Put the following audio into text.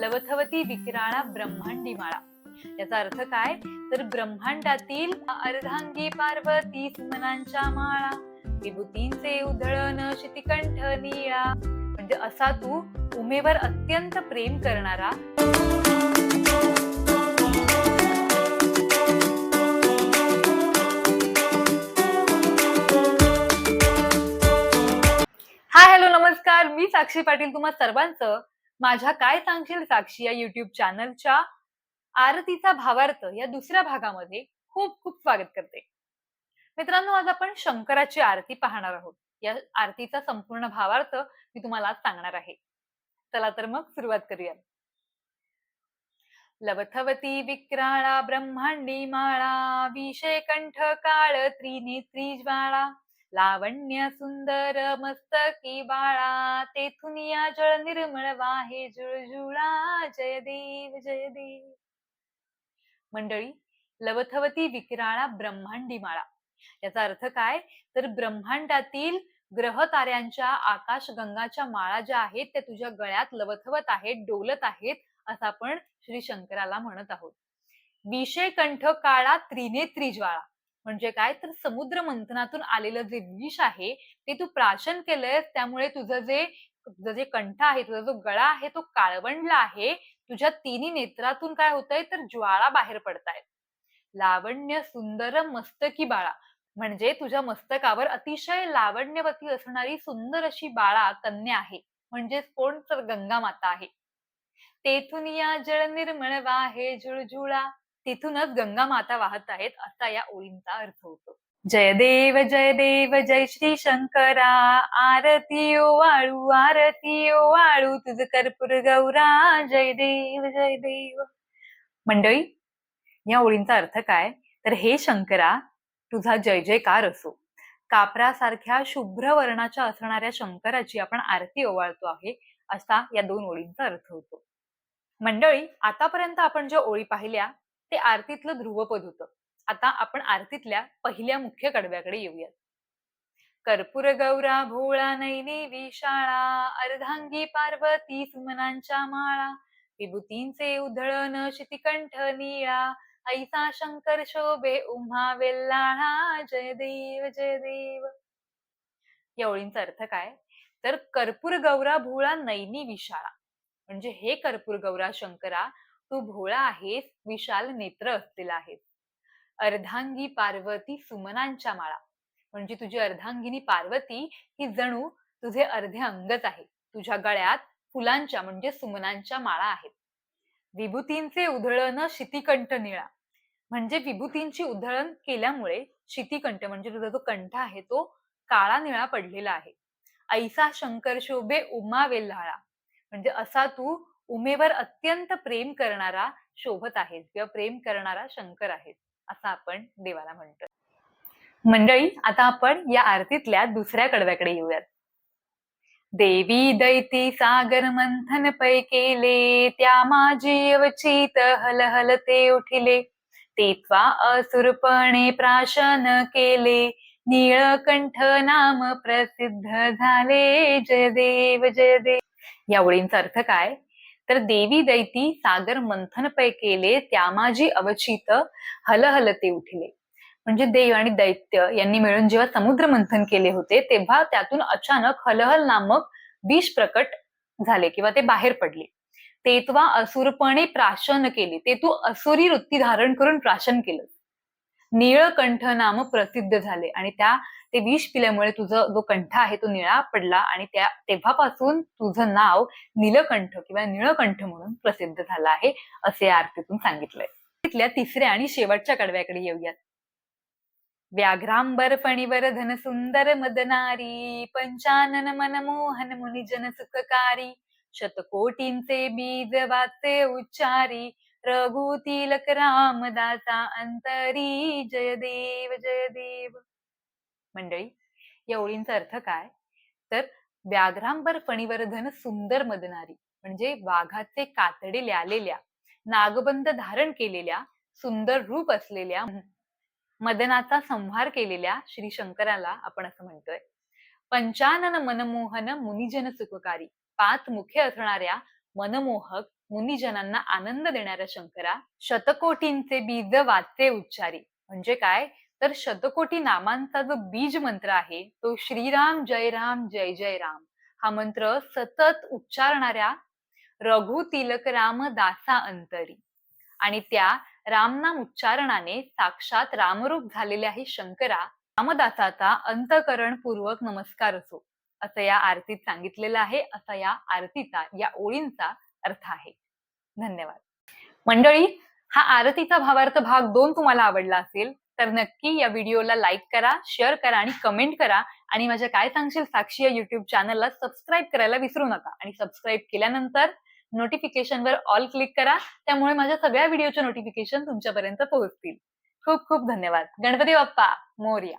लवथवती विक्राळा ब्रह्मांडी माळा. याचा अर्थ काय? तर ब्रह्मांडातील अर्धांगी पार्वती मनांच्या माळा. विभूतींचे उधळण शितिकंठ निळा. म्हणजे असा तू उमेवर अत्यंत प्रेम करणारा हाय हॅलो नमस्कार. मी साक्षी पाटील तुम्हा सर्वांचं माझ्या काय सांगशील साक्षी या युट्यूब चॅनलच्या आरतीचा भावार्थ या दुसऱ्या भागामध्ये खूप खूप स्वागत करते. मित्रांनो आज आपण शंकराची आरती पाहणार आहोत. या आरतीचा संपूर्ण भावार्थ मी तुम्हाला आज सांगणार आहे. चला तर मग सुरुवात करूया लवथवती विक्राळा ब्रह्मांडी माळा विषय कंठ काळ त्रिनेत्री ज्वाळा. लावण्य सुंदर मस्तकी बाळा तेथून या जळ निर्मळ वाहे जुळजुळा जय देव जय देव मंडळी लवथवती विकिराळा ब्रह्मांडी माळा. याचा अर्थ काय? तर ब्रह्मांडातील ग्रह ताऱ्यांच्या आकाश गंगाच्या माळा ज्या आहेत त्या तुझ्या गळ्यात लवथवत आहेत डोलत आहेत असं आपण श्री शंकराला म्हणत आहोत. विषय कंठ काळा त्रिनेत्री ज्वाळा. म्हणजे काय तर समुद्र मंथनातून आलेलं जे विष आहे ते तू प्राशन केलंय त्यामुळे तुझं जे तुझं जे कंठ आहे तुझा जो गळा आहे तो काळवंडला आहे. तुझ्या तिन्ही नेत्रातून काय होतंय तर ज्वाळा बाहेर पडतायत. लावण्य सुंदर मस्तकी बाळा. म्हणजे तुझ्या मस्तकावर अतिशय लावण्यवती असणारी सुंदर अशी बाळा कन्या आहे. म्हणजेच कोण तर गंगा माता आहे. तेथून या जळ निर्मळ वाहे जुळजुळा. तिथूनच गंगा माता वाहत आहेत असा या ओळींचा अर्थ होतो. जय देव जय देव जय श्री शंकरा. आरती ओ वाळू आरती ओ वाळू तुझ कर्पूर गौरा. जय देव जय देव. मंडळी या ओळींचा अर्थ काय? तर हे शंकरा तुझा जय जयकार असो. कापरासारख्या शुभ्र वर्णाच्या असणाऱ्या शंकराची आपण आरती ओवाळतो आहे असा या दोन ओळींचा अर्थ होतो. मंडळी आतापर्यंत आपण ज्या ओळी पाहिल्या ते आरतीतलं ध्रुवपद होतं. आता आपण आरतीतल्या पहिल्या मुख्य कडव्याकडे येऊयात. कर्पूर गौरा भोळा नैनी विशाळा अर्धांगी पार्वती सुमनांच्या माळा विभूतींचे उधळण शितिकंठ निळा ऐसा शंकर शोभे उम्हा वेल्लाळा जय देव जय देव या ओळींचा अर्थ काय? तर कर्पूर गौरा भोळा नैनी विशाळा. म्हणजे हे कर्पूर गौरा शंकरा तू भोळा आहेस विशाल नेत्र असलेला आहेस अर्धांगी पार्वती सुमनांच्या माळा. म्हणजे तुझी अर्धांगिनी पार्वती ही जणू तुझे अर्धे अंगच आहे. तुझ्या गळ्यात फुलांच्या म्हणजे सुमनांच्या माळा आहेत. विभूतींचे उधळण शितिकंठ निळा. म्हणजे विभूतींची उधळण केल्यामुळे शितिकंठ म्हणजे तुझा जो कंठ आहे तो काळा निळा पडलेला आहे. ऐसा शंकर शोभे उमा वेल्हाळा. म्हणजे असा तू उमेवर अत्यंत प्रेम करणारा शोभत आहेस किंवा प्रेम करणारा शंकर आहेस असं आपण देवाला म्हणतो. मंडळी आता आपण या आरतीतल्या दुसऱ्या कडव्याकडे येऊयात. देवी दैती सागर मंथन पै केले त्या माझी अवचित हल हल ते उठिले. तेत्वा असुरपणे प्राशन केले नीळकंठ नाम प्रसिद्ध झाले. जय देव जय देव या ओळींचा अर्थ काय? तर देवी दैती सागर मंथन पै केले त्यामाजी अवचित हलहलते उठले. म्हणजे देव आणि दैत्य यांनी मिळून जेव्हा समुद्र मंथन केले होते तेव्हा त्यातून अचानक हलहल नामक विष प्रकट झाले किंवा ते बाहेर पडले. तेत्वा असुरपणे प्राशन केले. ते तू असुरी वृत्ती धारण करून प्राशन केलं. निळकंठ नाम प्रसिद्ध झाले. आणि त्या ते विष पिल्यामुळे तुझं जो कंठ आहे तो निळा पडला आणि त्या तेव्हापासून तुझं नाव नीलकंठ किंवा निळकंठ म्हणून प्रसिद्ध झालं आहे असे या आरतीतून सांगितलंय. तिथल्या तिसऱ्या आणि शेवटच्या कडव्याकडे येऊयात. व्याघ्रांबर फणीवर धन सुंदर मदनारी पंचानन मनमोहन मुनिजन सुखकारी शतकोटींचे बीज वाचे उच्चारी रघु तिलक रामदासा अंतरी जय देव जय देव मंडळी या ओळींचा अर्थ काय? तर व्याघ्रांबर फणीवर्धन सुंदर मदनारी म्हणजे वाघाचे कातडे ल्यालेल्या नागबंद धारण केलेल्या सुंदर रूप असलेल्या मदनाचा संहार केलेल्या श्री शंकराला आपण असं म्हणतोय. पंचानन मनमोहन मुनिजन सुखकारी पाच मुखे असणाऱ्या मनमोहक मुनिजनांना आनंद देणाऱ्या शंकरा शतकोटींचे बीज वाचे उच्चारी. म्हणजे काय? तर शतकोटी नामांचा जो बीज मंत्र आहे तो श्रीराम जय राम जय जय राम. हा मंत्र सतत उच्चारणाऱ्या रघु तिलक राम दासा अंतरी. आणि त्या रामनाम उच्चारणाने साक्षात रामरूप झालेल्या आहे शंकरा रामदासाचा अंतकरण पूर्वक नमस्कार असो. असं या आरतीत सांगितलेलं आहे. असा या आरतीचा या ओळींचा अर्थ आहे. धन्यवाद. मंडळी हा आरतीचा भावार्थ भाग दोन तुम्हाला आवडला असेल तर नक्की या व्हिडिओला लाईक करा शेअर करा आणि कमेंट करा. आणि माझ्या काय सांगशील साक्षी या युट्यूब चॅनलला सबस्क्राईब करायला विसरू नका. आणि सबस्क्राईब केल्यानंतर नोटिफिकेशनवर ऑल क्लिक करा. त्यामुळे माझ्या सगळ्या व्हिडिओचे नोटिफिकेशन तुमच्यापर्यंत पोहोचतील. खूप खूप धन्यवाद. गणपती बाप्पा मोर्या.